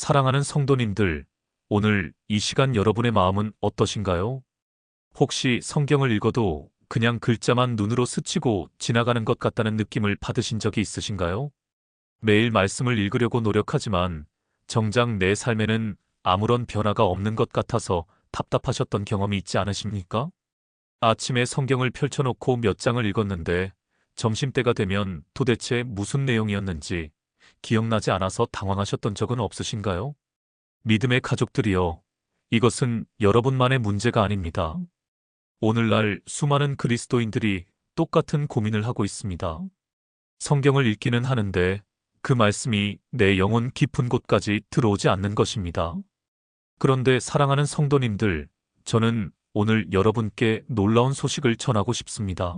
사랑하는 성도님들, 오늘 이 시간 여러분의 마음은 어떠신가요? 혹시 성경을 읽어도 그냥 글자만 눈으로 스치고 지나가는 것 같다는 느낌을 받으신 적이 있으신가요? 매일 말씀을 읽으려고 노력하지만 정작 내 삶에는 아무런 변화가 없는 것 같아서 답답하셨던 경험이 있지 않으십니까? 아침에 성경을 펼쳐놓고 몇 장을 읽었는데 점심때가 되면 도대체 무슨 내용이었는지 기억나지 않아서 당황하셨던 적은 없으신가요? 믿음의 가족들이여, 이것은 여러분만의 문제가 아닙니다. 오늘날 수많은 그리스도인들이 똑같은 고민을 하고 있습니다. 성경을 읽기는 하는데 그 말씀이 내 영혼 깊은 곳까지 들어오지 않는 것입니다. 그런데 사랑하는 성도님들, 저는 오늘 여러분께 놀라운 소식을 전하고 싶습니다.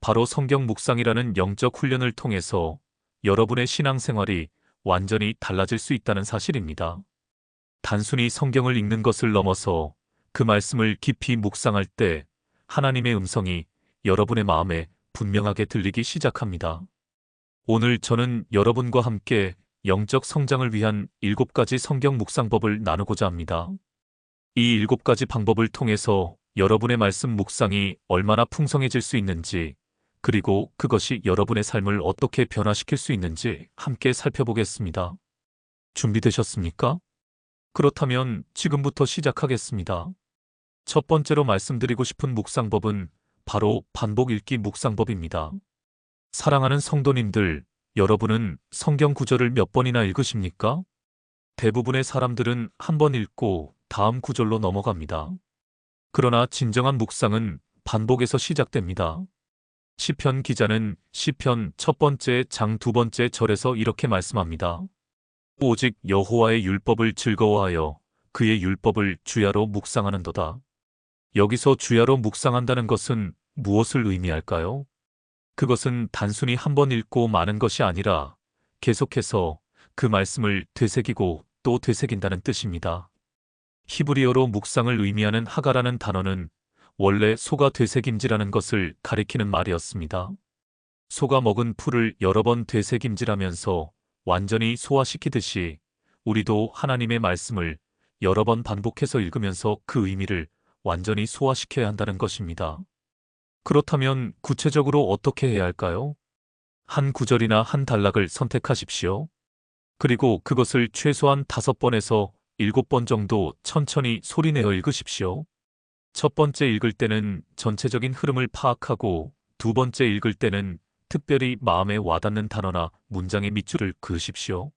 바로 성경 묵상이라는 영적 훈련을 통해서 여러분의 신앙생활이 완전히 달라질 수 있다는 사실입니다. 단순히 성경을 읽는 것을 넘어서 그 말씀을 깊이 묵상할 때 하나님의 음성이 여러분의 마음에 분명하게 들리기 시작합니다. 오늘 저는 여러분과 함께 영적 성장을 위한 일곱 가지 성경 묵상법을 나누고자 합니다. 이 일곱 가지 방법을 통해서 여러분의 말씀 묵상이 얼마나 풍성해질 수 있는지 그리고 그것이 여러분의 삶을 어떻게 변화시킬 수 있는지 함께 살펴보겠습니다. 준비되셨습니까? 그렇다면 지금부터 시작하겠습니다. 첫 번째로 말씀드리고 싶은 묵상법은 바로 반복 읽기 묵상법입니다. 사랑하는 성도님들, 여러분은 성경 구절을 몇 번이나 읽으십니까? 대부분의 사람들은 한 번 읽고 다음 구절로 넘어갑니다. 그러나 진정한 묵상은 반복에서 시작됩니다. 시편 기자는 시편 첫 번째 장 두 번째 절에서 이렇게 말씀합니다. 오직 여호와의 율법을 즐거워하여 그의 율법을 주야로 묵상하는도다. 여기서 주야로 묵상한다는 것은 무엇을 의미할까요? 그것은 단순히 한 번 읽고 마는 것이 아니라 계속해서 그 말씀을 되새기고 또 되새긴다는 뜻입니다. 히브리어로 묵상을 의미하는 하가라는 단어는 원래 소가 되새김질하는 것을 가리키는 말이었습니다. 소가 먹은 풀을 여러 번 되새김질하면서 완전히 소화시키듯이 우리도 하나님의 말씀을 여러 번 반복해서 읽으면서 그 의미를 완전히 소화시켜야 한다는 것입니다. 그렇다면 구체적으로 어떻게 해야 할까요? 한 구절이나 한 단락을 선택하십시오. 그리고 그것을 최소한 다섯 번에서 일곱 번 정도 천천히 소리내어 읽으십시오. 첫 번째 읽을 때는 전체적인 흐름을 파악하고 두 번째 읽을 때는 특별히 마음에 와닿는 단어나 문장의 밑줄을 그으십시오.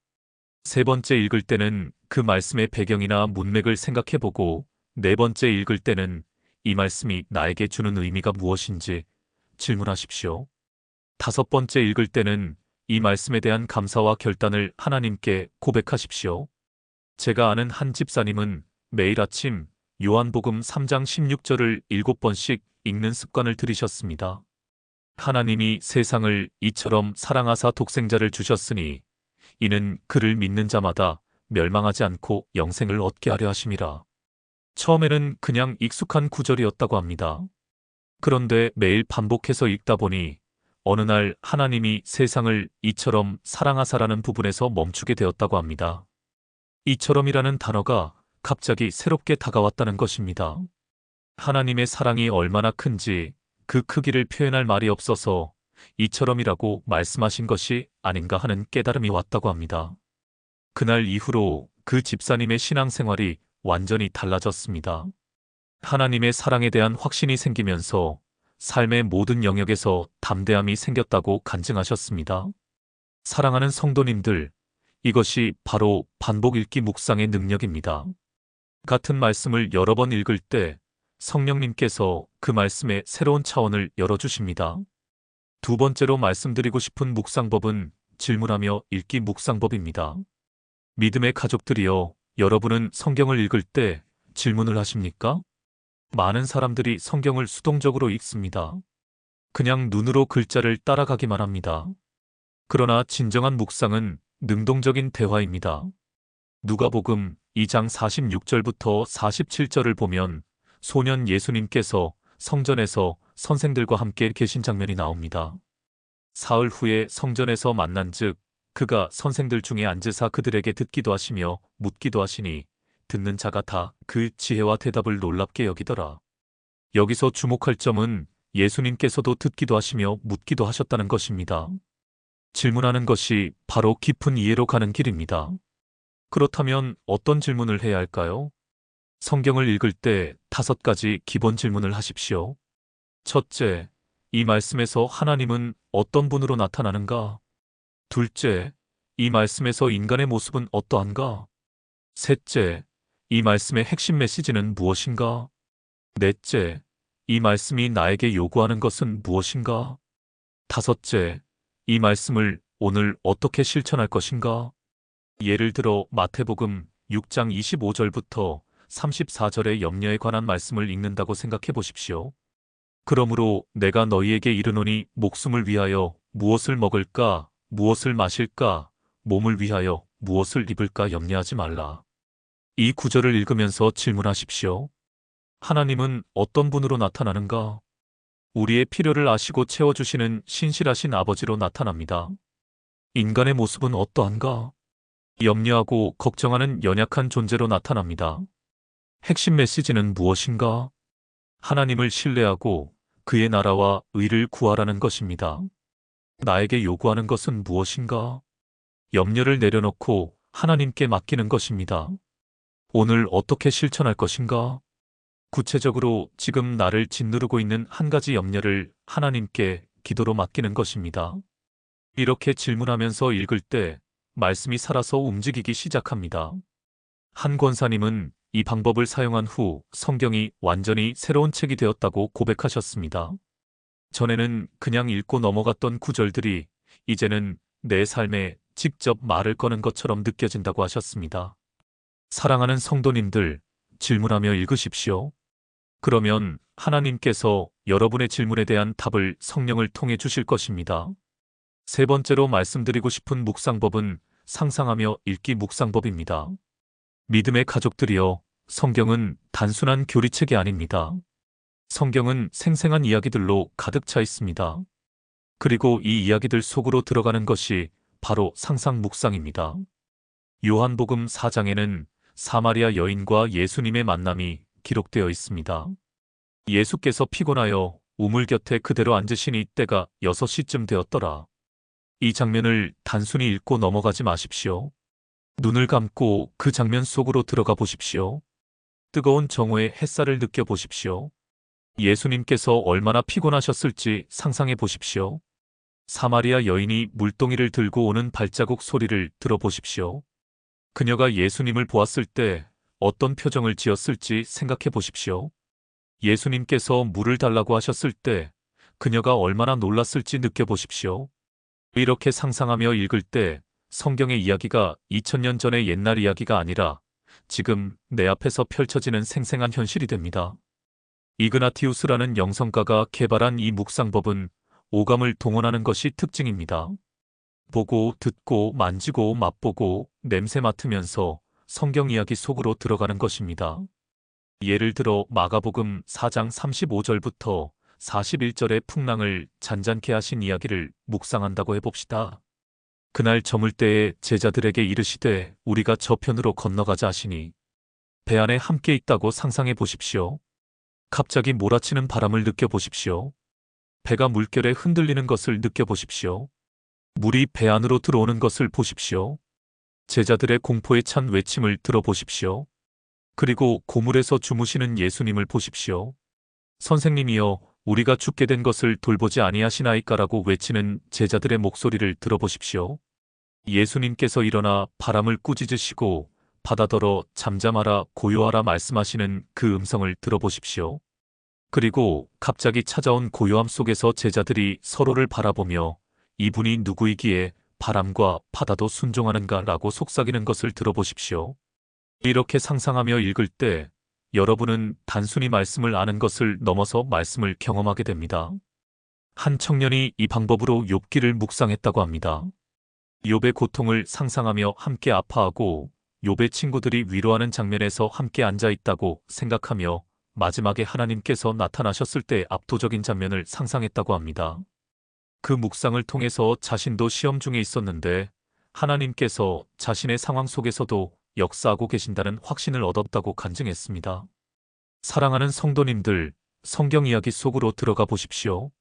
세 번째 읽을 때는 그 말씀의 배경이나 문맥을 생각해보고 네 번째 읽을 때는 이 말씀이 나에게 주는 의미가 무엇인지 질문하십시오. 다섯 번째 읽을 때는 이 말씀에 대한 감사와 결단을 하나님께 고백하십시오. 제가 아는 한 집사님은 매일 아침 요한복음 3장 16절을 7번씩 읽는 습관을 들이셨습니다. 하나님이 세상을 이처럼 사랑하사 독생자를 주셨으니 이는 그를 믿는 자마다 멸망하지 않고 영생을 얻게 하려 하심이라. 처음에는 그냥 익숙한 구절이었다고 합니다. 그런데 매일 반복해서 읽다 보니 어느 날 하나님이 세상을 이처럼 사랑하사라는 부분에서 멈추게 되었다고 합니다. 이처럼이라는 단어가 갑자기 새롭게 다가왔다는 것입니다. 하나님의 사랑이 얼마나 큰지 그 크기를 표현할 말이 없어서 이처럼이라고 말씀하신 것이 아닌가 하는 깨달음이 왔다고 합니다. 그날 이후로 그 집사님의 신앙생활이 완전히 달라졌습니다. 하나님의 사랑에 대한 확신이 생기면서 삶의 모든 영역에서 담대함이 생겼다고 간증하셨습니다. 사랑하는 성도님들, 이것이 바로 반복 읽기 묵상의 능력입니다. 같은 말씀을 여러 번 읽을 때 성령님께서 그 말씀의 새로운 차원을 열어주십니다. 두 번째로 말씀드리고 싶은 묵상법은 질문하며 읽기 묵상법입니다. 믿음의 가족들이여 여러분은 성경을 읽을 때 질문을 하십니까? 많은 사람들이 성경을 수동적으로 읽습니다. 그냥 눈으로 글자를 따라가기만 합니다. 그러나 진정한 묵상은 능동적인 대화입니다. 누가복음 2장 46절부터 47절을 보면 소년 예수님께서 성전에서 선생들과 함께 계신 장면이 나옵니다. 사흘 후에 성전에서 만난 즉 그가 선생들 중에 앉으사 그들에게 듣기도 하시며 묻기도 하시니 듣는 자가 다 그 지혜와 대답을 놀랍게 여기더라. 여기서 주목할 점은 예수님께서도 듣기도 하시며 묻기도 하셨다는 것입니다. 질문하는 것이 바로 깊은 이해로 가는 길입니다. 그렇다면 어떤 질문을 해야 할까요? 성경을 읽을 때 다섯 가지 기본 질문을 하십시오. 첫째, 이 말씀에서 하나님은 어떤 분으로 나타나는가? 둘째, 이 말씀에서 인간의 모습은 어떠한가? 셋째, 이 말씀의 핵심 메시지는 무엇인가? 넷째, 이 말씀이 나에게 요구하는 것은 무엇인가? 다섯째, 이 말씀을 오늘 어떻게 실천할 것인가? 예를 들어 마태복음 6장 25절부터 34절의 염려에 관한 말씀을 읽는다고 생각해 보십시오. 그러므로 내가 너희에게 이르노니 목숨을 위하여 무엇을 먹을까, 무엇을 마실까, 몸을 위하여 무엇을 입을까 염려하지 말라. 이 구절을 읽으면서 질문하십시오. 하나님은 어떤 분으로 나타나는가? 우리의 필요를 아시고 채워주시는 신실하신 아버지로 나타납니다. 인간의 모습은 어떠한가? 염려하고 걱정하는 연약한 존재로 나타납니다. 핵심 메시지는 무엇인가? 하나님을 신뢰하고 그의 나라와 의를 구하라는 것입니다. 나에게 요구하는 것은 무엇인가? 염려를 내려놓고 하나님께 맡기는 것입니다. 오늘 어떻게 실천할 것인가? 구체적으로 지금 나를 짓누르고 있는 한 가지 염려를 하나님께 기도로 맡기는 것입니다. 이렇게 질문하면서 읽을 때 말씀이 살아서 움직이기 시작합니다. 한 권사님은 이 방법을 사용한 후 성경이 완전히 새로운 책이 되었다고 고백하셨습니다. 전에는 그냥 읽고 넘어갔던 구절들이 이제는 내 삶에 직접 말을 거는 것처럼 느껴진다고 하셨습니다. 사랑하는 성도님들, 질문하며 읽으십시오. 그러면 하나님께서 여러분의 질문에 대한 답을 성령을 통해 주실 것입니다. 세 번째로 말씀드리고 싶은 묵상법은 상상하며 읽기 묵상법입니다. 믿음의 가족들이여, 성경은 단순한 교리책이 아닙니다. 성경은 생생한 이야기들로 가득 차 있습니다. 그리고 이 이야기들 속으로 들어가는 것이 바로 상상 묵상입니다. 요한복음 4장에는 사마리아 여인과 예수님의 만남이 기록되어 있습니다. 예수께서 피곤하여 우물 곁에 그대로 앉으시니 때가 6시쯤 되었더라. 이 장면을 단순히 읽고 넘어가지 마십시오. 눈을 감고 그 장면 속으로 들어가 보십시오. 뜨거운 정오의 햇살을 느껴보십시오. 예수님께서 얼마나 피곤하셨을지 상상해 보십시오. 사마리아 여인이 물동이를 들고 오는 발자국 소리를 들어보십시오. 그녀가 예수님을 보았을 때 어떤 표정을 지었을지 생각해 보십시오. 예수님께서 물을 달라고 하셨을 때 그녀가 얼마나 놀랐을지 느껴보십시오. 이렇게 상상하며 읽을 때 성경의 이야기가 2000년 전의 옛날 이야기가 아니라 지금 내 앞에서 펼쳐지는 생생한 현실이 됩니다. 이그나티우스라는 영성가가 개발한 이 묵상법은 오감을 동원하는 것이 특징입니다. 보고, 듣고, 만지고, 맛보고, 냄새 맡으면서 성경 이야기 속으로 들어가는 것입니다. 예를 들어 마가복음 4장 35절부터 41절의 풍랑을 잔잔케 하신 이야기를 묵상한다고 해봅시다. 그날 저물 때에 제자들에게 이르시되 우리가 저편으로 건너가자 하시니 배 안에 함께 있다고 상상해 보십시오. 갑자기 몰아치는 바람을 느껴보십시오. 배가 물결에 흔들리는 것을 느껴보십시오. 물이 배 안으로 들어오는 것을 보십시오. 제자들의 공포에 찬 외침을 들어보십시오. 그리고 고물에서 주무시는 예수님을 보십시오. 선생님이여, 우리가 죽게 된 것을 돌보지 아니하시나이까라고 외치는 제자들의 목소리를 들어보십시오. 예수님께서 일어나 바람을 꾸짖으시고 바다더러 잠잠하라 고요하라 말씀하시는 그 음성을 들어보십시오. 그리고 갑자기 찾아온 고요함 속에서 제자들이 서로를 바라보며 이분이 누구이기에 바람과 바다도 순종하는가 라고 속삭이는 것을 들어보십시오. 이렇게 상상하며 읽을 때 여러분은 단순히 말씀을 아는 것을 넘어서 말씀을 경험하게 됩니다. 한 청년이 이 방법으로 욥기를 묵상했다고 합니다. 욥의 고통을 상상하며 함께 아파하고 욥의 친구들이 위로하는 장면에서 함께 앉아 있다고 생각하며 마지막에 하나님께서 나타나셨을 때 압도적인 장면을 상상했다고 합니다. 그 묵상을 통해서 자신도 시험 중에 있었는데 하나님께서 자신의 상황 속에서도 역사하고 계신다는 확신을 얻었다고 간증했습니다. 사랑하는 성도님들, 성경 이야기 속으로 들어가 보십시오.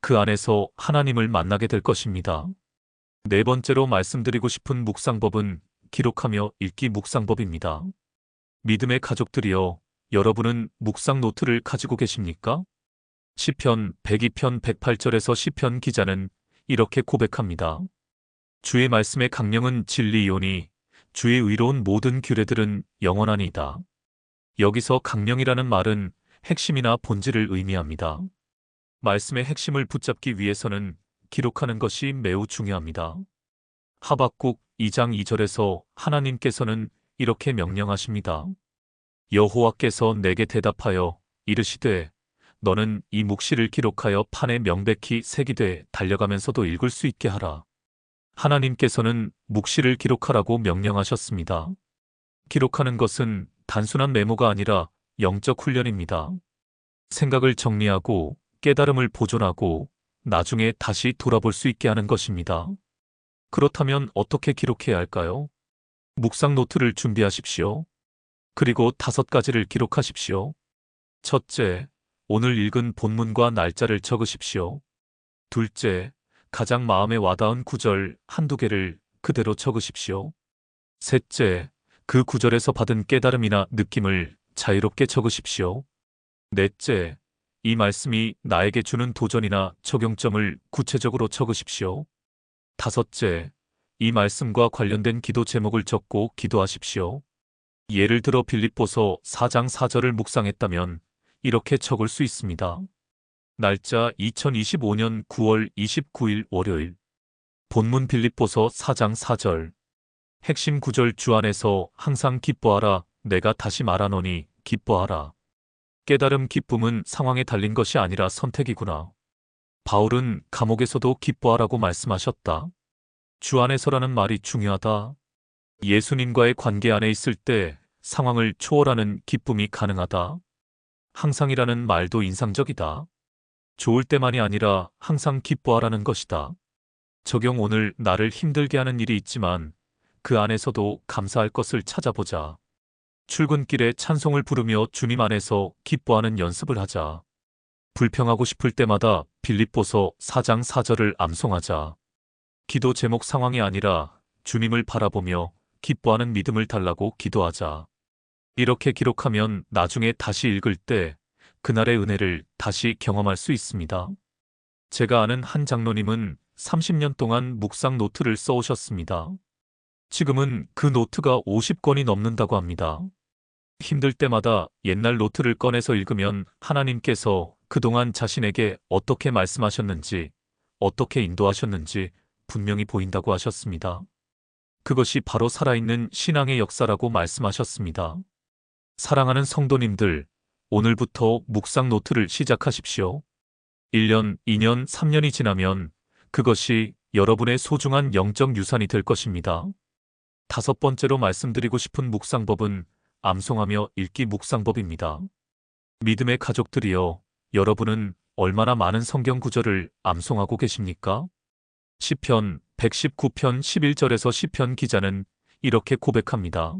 그 안에서 하나님을 만나게 될 것입니다. 네 번째로 말씀드리고 싶은 묵상법은 기록하며 읽기 묵상법입니다. 믿음의 가족들이여, 여러분은 묵상 노트를 가지고 계십니까? 시편 102편 108절에서 시편 기자는 이렇게 고백합니다. 주의 말씀의 강령은 진리이오니 주의 의로운 모든 규례들은 영원하니이다. 여기서 강령이라는 말은 핵심이나 본질을 의미합니다. 말씀의 핵심을 붙잡기 위해서는 기록하는 것이 매우 중요합니다. 하박국 2장 2절에서 하나님께서는 이렇게 명령하십니다. 여호와께서 내게 대답하여 이르시되 너는 이 묵시를 기록하여 판에 명백히 새기되 달려가면서도 읽을 수 있게 하라. 하나님께서는 묵시를 기록하라고 명령하셨습니다. 기록하는 것은 단순한 메모가 아니라 영적 훈련입니다. 생각을 정리하고 깨달음을 보존하고 나중에 다시 돌아볼 수 있게 하는 것입니다. 그렇다면 어떻게 기록해야 할까요? 묵상 노트를 준비하십시오. 그리고 다섯 가지를 기록하십시오. 첫째, 오늘 읽은 본문과 날짜를 적으십시오. 둘째, 가장 마음에 와닿은 구절 한두 개를 그대로 적으십시오. 셋째, 그 구절에서 받은 깨달음이나 느낌을 자유롭게 적으십시오. 넷째, 이 말씀이 나에게 주는 도전이나 적용점을 구체적으로 적으십시오. 다섯째, 이 말씀과 관련된 기도 제목을 적고 기도하십시오. 예를 들어 빌립보서 4장 4절을 묵상했다면 이렇게 적을 수 있습니다. 날짜 2025년 9월 29일 월요일. 본문 빌립보서 4장 4절. 핵심 구절 주 안에서 항상 기뻐하라. 내가 다시 말하노니 기뻐하라. 깨달음 기쁨은 상황에 달린 것이 아니라 선택이구나. 바울은 감옥에서도 기뻐하라고 말씀하셨다. 주 안에서라는 말이 중요하다. 예수님과의 관계 안에 있을 때 상황을 초월하는 기쁨이 가능하다. 항상이라는 말도 인상적이다. 좋을 때만이 아니라 항상 기뻐하라는 것이다. 적용 오늘 나를 힘들게 하는 일이 있지만 그 안에서도 감사할 것을 찾아보자. 출근길에 찬송을 부르며 주님 안에서 기뻐하는 연습을 하자. 불평하고 싶을 때마다 빌립보서 4장 4절을 암송하자. 기도 제목 상황이 아니라 주님을 바라보며 기뻐하는 믿음을 달라고 기도하자. 이렇게 기록하면 나중에 다시 읽을 때 그날의 은혜를 다시 경험할 수 있습니다. 제가 아는 한 장로님은 30년 동안 묵상 노트를 써오셨습니다. 지금은 그 노트가 50권이 넘는다고 합니다. 힘들 때마다 옛날 노트를 꺼내서 읽으면 하나님께서 그동안 자신에게 어떻게 말씀하셨는지, 어떻게 인도하셨는지 분명히 보인다고 하셨습니다. 그것이 바로 살아있는 신앙의 역사라고 말씀하셨습니다. 사랑하는 성도님들, 오늘부터 묵상 노트를 시작하십시오. 1년, 2년, 3년이 지나면 그것이 여러분의 소중한 영적 유산이 될 것입니다. 다섯 번째로 말씀드리고 싶은 묵상법은 암송하며 읽기 묵상법입니다. 믿음의 가족들이여, 여러분은 얼마나 많은 성경 구절을 암송하고 계십니까? 시편 119편 11절에서 시편 기자는 이렇게 고백합니다.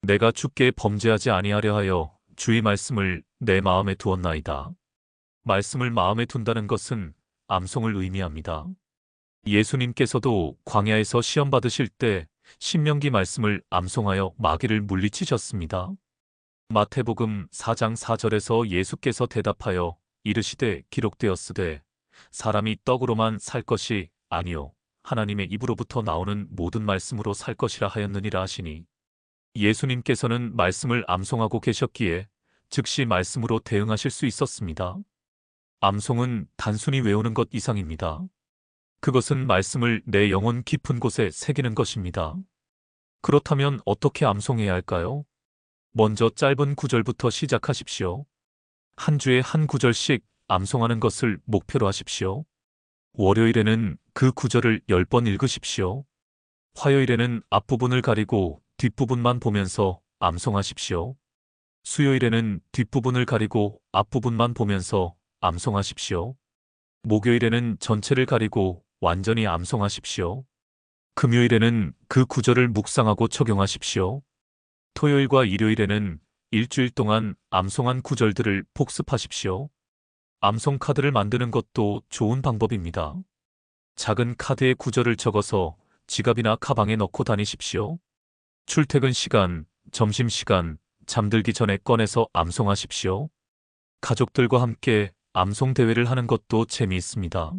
내가 주께 범죄하지 아니하려 하여 주의 말씀을 내 마음에 두었나이다. 말씀을 마음에 둔다는 것은 암송을 의미합니다. 예수님께서도 광야에서 시험 받으실 때 신명기 말씀을 암송하여 마귀를 물리치셨습니다. 마태복음 4장 4절에서 예수께서 대답하여 이르시되 기록되었으되 사람이 떡으로만 살 것이 아니요 하나님의 입으로부터 나오는 모든 말씀으로 살 것이라 하였느니라 하시니 예수님께서는 말씀을 암송하고 계셨기에 즉시 말씀으로 대응하실 수 있었습니다. 암송은 단순히 외우는 것 이상입니다. 그것은 말씀을 내 영혼 깊은 곳에 새기는 것입니다. 그렇다면 어떻게 암송해야 할까요? 먼저 짧은 구절부터 시작하십시오. 한 주에 한 구절씩 암송하는 것을 목표로 하십시오. 월요일에는 그 구절을 10번 읽으십시오. 화요일에는 앞부분을 가리고 뒷부분만 보면서 암송하십시오. 수요일에는 뒷부분을 가리고 앞부분만 보면서 암송하십시오. 목요일에는 전체를 가리고 완전히 암송하십시오. 금요일에는 그 구절을 묵상하고 적용하십시오. 토요일과 일요일에는 일주일 동안 암송한 구절들을 복습하십시오. 암송 카드를 만드는 것도 좋은 방법입니다. 작은 카드에 구절을 적어서 지갑이나 가방에 넣고 다니십시오. 출퇴근 시간, 점심 시간, 잠들기 전에 꺼내서 암송하십시오. 가족들과 함께 암송 대회를 하는 것도 재미있습니다.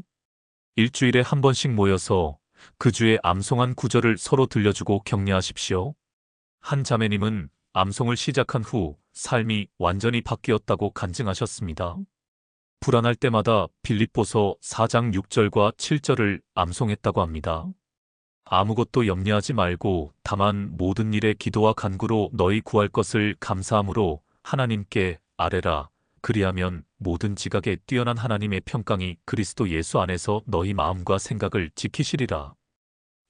일주일에 한 번씩 모여서 그 주에 암송한 구절을 서로 들려주고 격려하십시오. 한 자매님은 암송을 시작한 후 삶이 완전히 바뀌었다고 간증하셨습니다. 불안할 때마다 빌립보서 4장 6절과 7절을 암송했다고 합니다. 아무것도 염려하지 말고 다만 모든 일에 기도와 간구로 너희 구할 것을 감사함으로 하나님께 아뢰라. 그리하면 모든 지각에 뛰어난 하나님의 평강이 그리스도 예수 안에서 너희 마음과 생각을 지키시리라.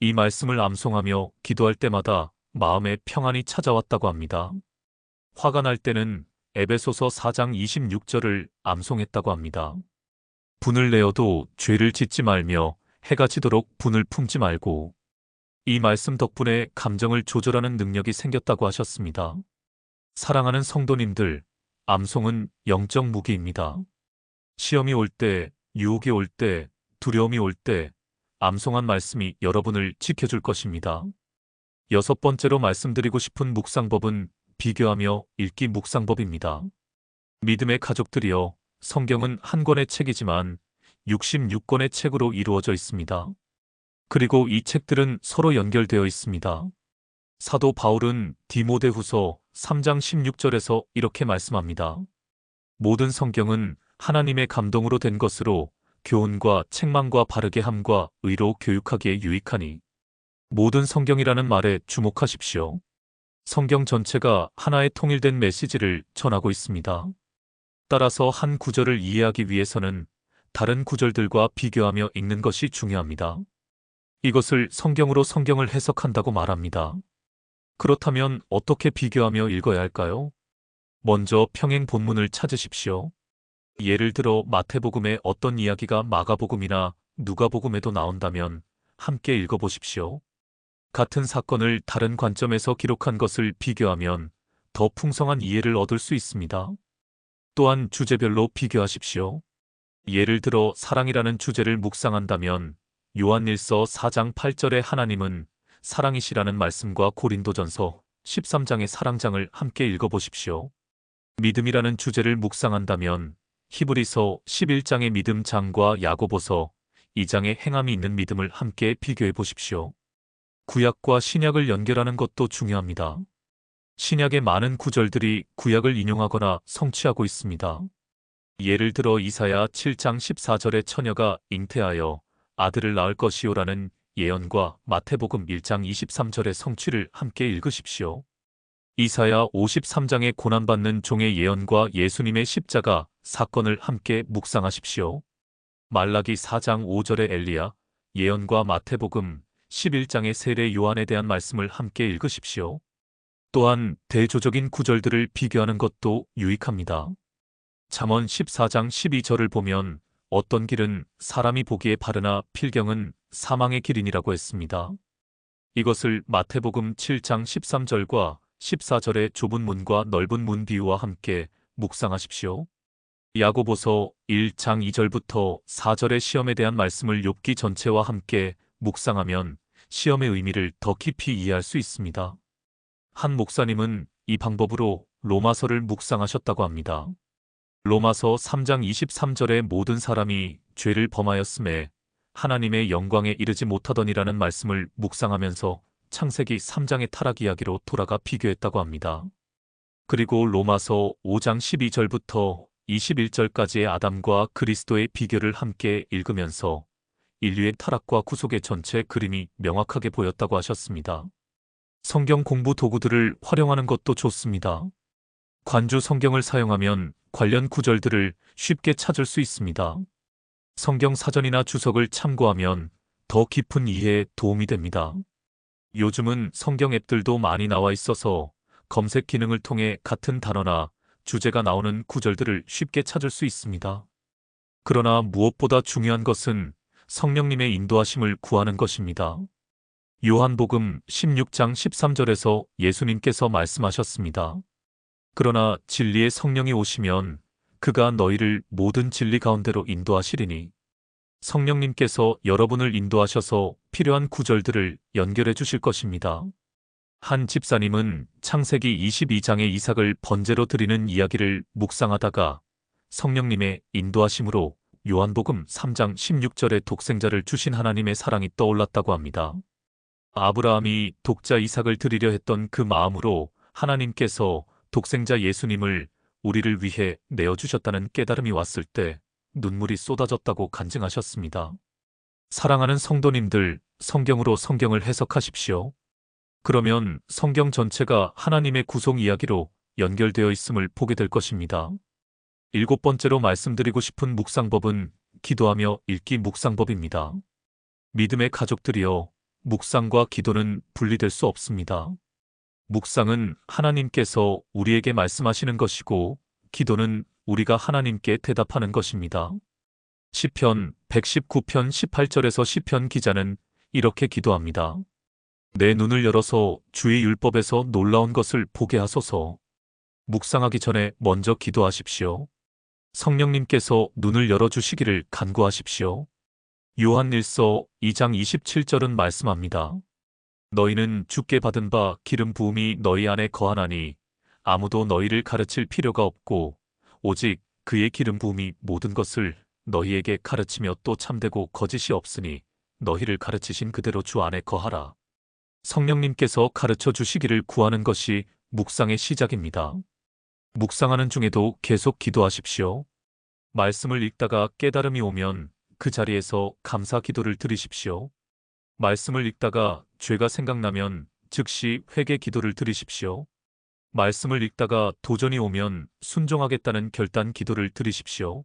이 말씀을 암송하며 기도할 때마다 마음에 평안이 찾아왔다고 합니다. 화가 날 때는 에베소서 4장 26절을 암송했다고 합니다. 분을 내어도 죄를 짓지 말며 해가 지도록 분을 품지 말고 이 말씀 덕분에 감정을 조절하는 능력이 생겼다고 하셨습니다. 사랑하는 성도님들, 암송은 영적 무기입니다. 시험이 올 때, 유혹이 올 때, 두려움이 올 때, 암송한 말씀이 여러분을 지켜줄 것입니다. 여섯 번째로 말씀드리고 싶은 묵상법은 비교하며 읽기 묵상법입니다. 믿음의 가족들이여, 성경은 한 권의 책이지만 66권의 책으로 이루어져 있습니다. 그리고 이 책들은 서로 연결되어 있습니다. 사도 바울은 디모데후서 3장 16절에서 이렇게 말씀합니다. 모든 성경은 하나님의 감동으로 된 것으로 교훈과 책망과 바르게 함과 의로 교육하기에 유익하니 모든 성경이라는 말에 주목하십시오. 성경 전체가 하나의 통일된 메시지를 전하고 있습니다. 따라서 한 구절을 이해하기 위해서는 다른 구절들과 비교하며 읽는 것이 중요합니다. 이것을 성경으로 성경을 해석한다고 말합니다. 그렇다면 어떻게 비교하며 읽어야 할까요? 먼저 평행 본문을 찾으십시오. 예를 들어 마태복음의 어떤 이야기가 마가복음이나 누가복음에도 나온다면 함께 읽어보십시오. 같은 사건을 다른 관점에서 기록한 것을 비교하면 더 풍성한 이해를 얻을 수 있습니다. 또한 주제별로 비교하십시오. 예를 들어 사랑이라는 주제를 묵상한다면 요한일서 4장 8절에 하나님은 사랑이시라는 말씀과 고린도전서 13장의 사랑장을 함께 읽어보십시오. 믿음이라는 주제를 묵상한다면 히브리서 11장의 믿음장과 야고보서 2장의 행함이 있는 믿음을 함께 비교해 보십시오. 구약과 신약을 연결하는 것도 중요합니다. 신약의 많은 구절들이 구약을 인용하거나 성취하고 있습니다. 예를 들어 이사야 7장 14절의 처녀가 잉태하여 아들을 낳을 것이요라는 예언과 마태복음 1장 23절의 성취를 함께 읽으십시오. 이사야 53장의 고난받는 종의 예언과 예수님의 십자가 사건을 함께 묵상하십시오. 말라기 4장 5절의 엘리야 예언과 마태복음 11장의 세례 요한에 대한 말씀을 함께 읽으십시오. 또한 대조적인 구절들을 비교하는 것도 유익합니다. 잠언 14장 12절을 보면 어떤 길은 사람이 보기에 바르나 필경은 사망의 길이니라고 했습니다. 이것을 마태복음 7장 13절과 14절의 좁은 문과 넓은 문 비유와 함께 묵상하십시오. 야고보서 1장 2절부터 4절의 시험에 대한 말씀을 욥기 전체와 함께 묵상하면 시험의 의미를 더 깊이 이해할 수 있습니다. 한 목사님은 이 방법으로 로마서를 묵상하셨다고 합니다. 로마서 3장 23절에 모든 사람이 죄를 범하였음에 하나님의 영광에 이르지 못하더니라는 말씀을 묵상하면서 창세기 3장의 타락 이야기로 돌아가 비교했다고 합니다. 그리고 로마서 5장 12절부터 21절까지의 아담과 그리스도의 비교를 함께 읽으면서 인류의 타락과 구속의 전체 그림이 명확하게 보였다고 하셨습니다. 성경 공부 도구들을 활용하는 것도 좋습니다. 관주 성경을 사용하면 관련 구절들을 쉽게 찾을 수 있습니다. 성경 사전이나 주석을 참고하면 더 깊은 이해에 도움이 됩니다. 요즘은 성경 앱들도 많이 나와 있어서 검색 기능을 통해 같은 단어나 주제가 나오는 구절들을 쉽게 찾을 수 있습니다. 그러나 무엇보다 중요한 것은 성령님의 인도하심을 구하는 것입니다. 요한복음 16장 13절에서 예수님께서 말씀하셨습니다. 그러나 진리의 성령이 오시면 그가 너희를 모든 진리 가운데로 인도하시리니 성령님께서 여러분을 인도하셔서 필요한 구절들을 연결해 주실 것입니다. 한 집사님은 창세기 22장의 이삭을 번제로 드리는 이야기를 묵상하다가 성령님의 인도하심으로 요한복음 3장 16절에 독생자를 주신 하나님의 사랑이 떠올랐다고 합니다. 아브라함이 독자 이삭을 드리려 했던 그 마음으로 하나님께서 독생자 예수님을 우리를 위해 내어주셨다는 깨달음이 왔을 때 눈물이 쏟아졌다고 간증하셨습니다. 사랑하는 성도님들, 성경으로 성경을 해석하십시오. 그러면 성경 전체가 하나님의 구속 이야기로 연결되어 있음을 보게 될 것입니다. 일곱 번째로 말씀드리고 싶은 묵상법은 기도하며 읽기 묵상법입니다. 믿음의 가족들이여, 묵상과 기도는 분리될 수 없습니다. 묵상은 하나님께서 우리에게 말씀하시는 것이고, 기도는 우리가 하나님께 대답하는 것입니다. 시편 119편 18절에서 시편 기자는 이렇게 기도합니다. 내 눈을 열어서 주의 율법에서 놀라운 것을 보게 하소서. 묵상하기 전에 먼저 기도하십시오. 성령님께서 눈을 열어주시기를 간구하십시오. 요한일서 2장 27절은 말씀합니다. 너희는 주께 받은 바 기름 부음이 너희 안에 거하나니 아무도 너희를 가르칠 필요가 없고 오직 그의 기름 부음이 모든 것을 너희에게 가르치며 또 참되고 거짓이 없으니 너희를 가르치신 그대로 주 안에 거하라. 성령님께서 가르쳐 주시기를 구하는 것이 묵상의 시작입니다. 묵상하는 중에도 계속 기도하십시오. 말씀을 읽다가 깨달음이 오면 그 자리에서 감사 기도를 드리십시오. 말씀을 읽다가 죄가 생각나면 즉시 회개 기도를 드리십시오. 말씀을 읽다가 도전이 오면 순종하겠다는 결단 기도를 드리십시오.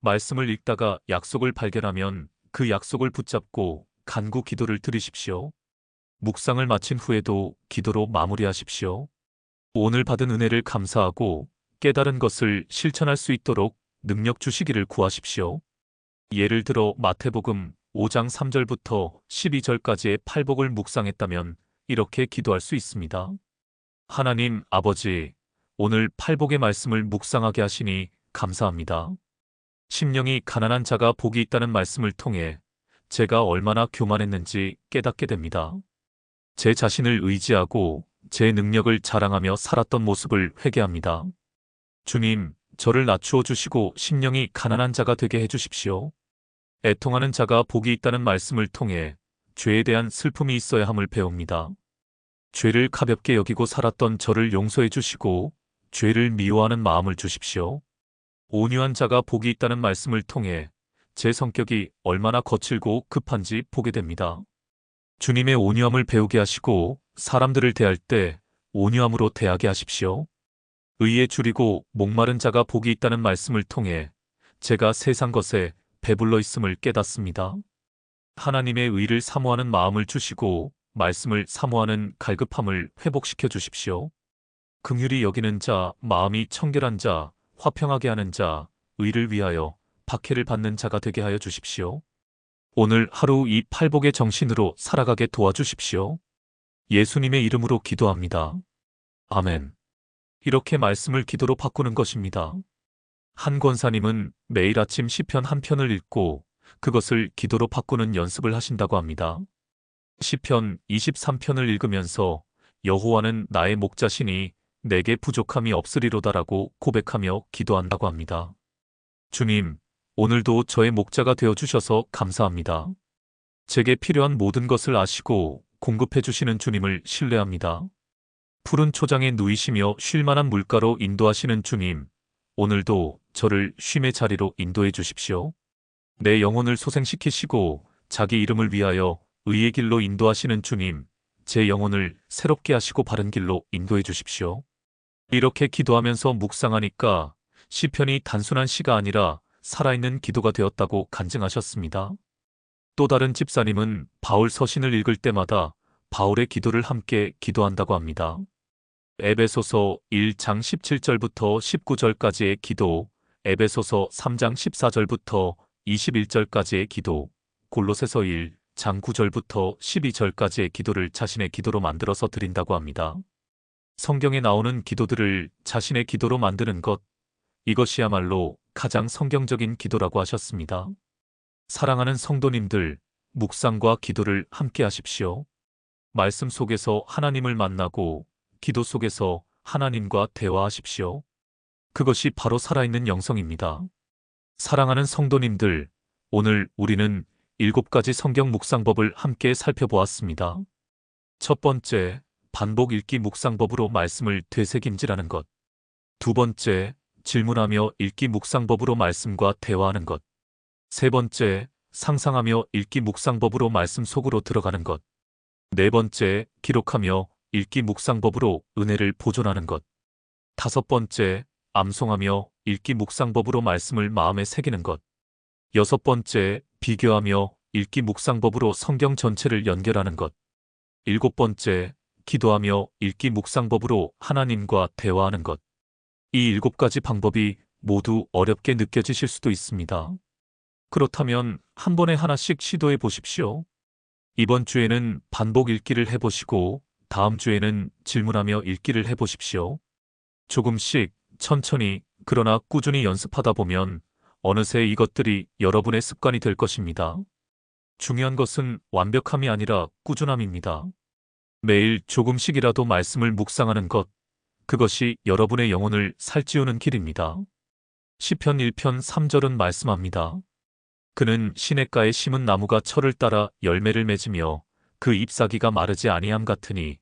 말씀을 읽다가 약속을 발견하면 그 약속을 붙잡고 간구 기도를 드리십시오. 묵상을 마친 후에도 기도로 마무리하십시오. 오늘 받은 은혜를 감사하고 깨달은 것을 실천할 수 있도록 능력 주시기를 구하십시오. 예를 들어 마태복음 5장 3절부터 12절까지의 팔복을 묵상했다면 이렇게 기도할 수 있습니다. 하나님 아버지, 오늘 팔복의 말씀을 묵상하게 하시니 감사합니다. 심령이 가난한 자가 복이 있다는 말씀을 통해 제가 얼마나 교만했는지 깨닫게 됩니다. 제 자신을 의지하고 제 능력을 자랑하며 살았던 모습을 회개합니다. 주님, 저를 낮추어 주시고 심령이 가난한 자가 되게 해 주십시오. 애통하는 자가 복이 있다는 말씀을 통해 죄에 대한 슬픔이 있어야 함을 배웁니다. 죄를 가볍게 여기고 살았던 저를 용서해 주시고 죄를 미워하는 마음을 주십시오. 온유한 자가 복이 있다는 말씀을 통해 제 성격이 얼마나 거칠고 급한지 보게 됩니다. 주님의 온유함을 배우게 하시고 사람들을 대할 때 온유함으로 대하게 하십시오. 의에 줄이고 목마른 자가 복이 있다는 말씀을 통해 제가 세상 것에 배불러 있음을 깨닫습니다. 하나님의 의를 사모하는 마음을 주시고 말씀을 사모하는 갈급함을 회복시켜 주십시오. 긍휼히 여기는 자, 마음이 청결한 자, 화평하게 하는 자, 의를 위하여 박해를 받는 자가 되게 하여 주십시오. 오늘 하루 이 팔복의 정신으로 살아가게 도와주십시오. 예수님의 이름으로 기도합니다. 아멘. 이렇게 말씀을 기도로 바꾸는 것입니다. 한 권사님은 매일 아침 시편 한 편을 읽고 그것을 기도로 바꾸는 연습을 하신다고 합니다. 시편 23편을 읽으면서 여호와는 나의 목자시니 내게 부족함이 없으리로다라고 고백하며 기도한다고 합니다. 주님, 오늘도 저의 목자가 되어 주셔서 감사합니다. 제게 필요한 모든 것을 아시고 공급해 주시는 주님을 신뢰합니다. 푸른 초장에 누이시며 쉴 만한 물가로 인도하시는 주님, 오늘도 저를 쉼의 자리로 인도해 주십시오. 내 영혼을 소생시키시고 자기 이름을 위하여 의의 길로 인도하시는 주님, 제 영혼을 새롭게 하시고 바른 길로 인도해 주십시오. 이렇게 기도하면서 묵상하니까 시편이 단순한 시가 아니라 살아있는 기도가 되었다고 간증하셨습니다. 또 다른 집사님은 바울 서신을 읽을 때마다 바울의 기도를 함께 기도한다고 합니다. 에베소서 1장 17절부터 19절까지의 기도, 에베소서 3장 14절부터 21절까지의 기도, 골로새서 1, 장 9절부터 12절까지의 기도를 자신의 기도로 만들어서 드린다고 합니다. 성경에 나오는 기도들을 자신의 기도로 만드는 것, 이것이야말로 가장 성경적인 기도라고 하셨습니다. 사랑하는 성도님들, 묵상과 기도를 함께 하십시오. 말씀 속에서 하나님을 만나고 기도 속에서 하나님과 대화하십시오. 그것이 바로 살아있는 영성입니다. 사랑하는 성도님들, 오늘 우리는 일곱 가지 성경 묵상법을 함께 살펴보았습니다. 첫 번째, 반복 읽기 묵상법으로 말씀을 되새김질하는 것. 두 번째, 질문하며 읽기 묵상법으로 말씀과 대화하는 것. 세 번째, 상상하며 읽기 묵상법으로 말씀 속으로 들어가는 것. 네 번째, 기록하며 읽기 묵상법으로 은혜를 보존하는 것. 다섯 번째, 암송하며 읽기 묵상법으로 말씀을 마음에 새기는 것. 여섯 번째, 비교하며 읽기 묵상법으로 성경 전체를 연결하는 것. 일곱 번째, 기도하며 읽기 묵상법으로 하나님과 대화하는 것. 이 일곱 가지 방법이 모두 어렵게 느껴지실 수도 있습니다. 그렇다면 한 번에 하나씩 시도해 보십시오. 이번 주에는 반복 읽기를 해보시고 다음 주에는 질문하며 읽기를 해보십시오. 조금씩 천천히 그러나 꾸준히 연습하다 보면 어느새 이것들이 여러분의 습관이 될 것입니다. 중요한 것은 완벽함이 아니라 꾸준함입니다. 매일 조금씩이라도 말씀을 묵상하는 것, 그것이 여러분의 영혼을 살찌우는 길입니다. 시편 1편 3절은 말씀합니다. 그는 시냇가에 심은 나무가 철을 따라 열매를 맺으며 그 잎사귀가 마르지 아니함 같으니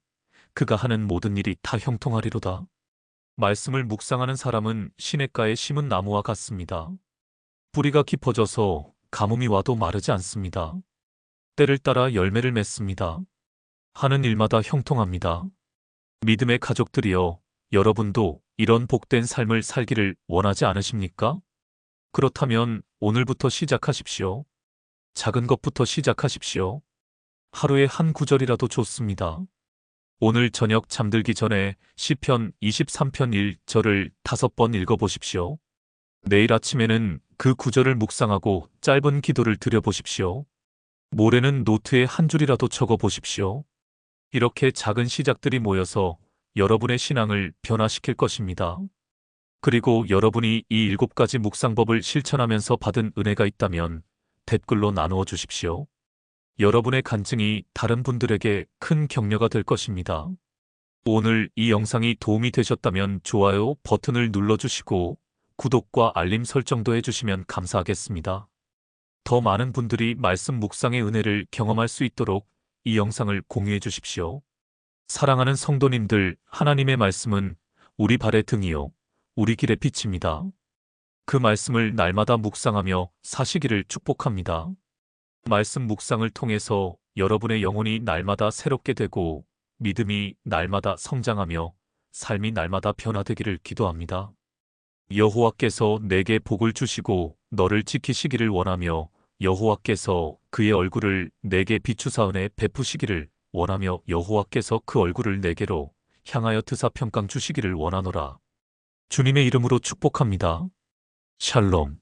그가 하는 모든 일이 다 형통하리로다. 말씀을 묵상하는 사람은 시냇가에 심은 나무와 같습니다. 뿌리가 깊어져서 가뭄이 와도 마르지 않습니다. 때를 따라 열매를 맺습니다. 하는 일마다 형통합니다. 믿음의 가족들이여 여러분도 이런 복된 삶을 살기를 원하지 않으십니까? 그렇다면 오늘부터 시작하십시오. 작은 것부터 시작하십시오. 하루에 한 구절이라도 좋습니다. 오늘 저녁 잠들기 전에 시편 23편 1절을 다섯 번 읽어보십시오. 내일 아침에는 그 구절을 묵상하고 짧은 기도를 드려보십시오. 모레는 노트에 한 줄이라도 적어보십시오. 이렇게 작은 시작들이 모여서 여러분의 신앙을 변화시킬 것입니다. 그리고 여러분이 이 일곱 가지 묵상법을 실천하면서 받은 은혜가 있다면 댓글로 나누어 주십시오. 여러분의 간증이 다른 분들에게 큰 격려가 될 것입니다. 오늘 이 영상이 도움이 되셨다면 좋아요 버튼을 눌러주시고 구독과 알림 설정도 해주시면 감사하겠습니다. 더 많은 분들이 말씀 묵상의 은혜를 경험할 수 있도록 이 영상을 공유해 주십시오. 사랑하는 성도님들, 하나님의 말씀은 우리 발의 등이요, 우리 길의 빛입니다. 그 말씀을 날마다 묵상하며 사시기를 축복합니다. 말씀 묵상을 통해서 여러분의 영혼이 날마다 새롭게 되고 믿음이 날마다 성장하며 삶이 날마다 변화되기를 기도합니다. 여호와께서 내게 복을 주시고 너를 지키시기를 원하며 여호와께서 그의 얼굴을 내게 비추사 은혜 베푸시기를 원하며 여호와께서 그 얼굴을 내게로 향하여 드사 평강 주시기를 원하노라. 주님의 이름으로 축복합니다. 샬롬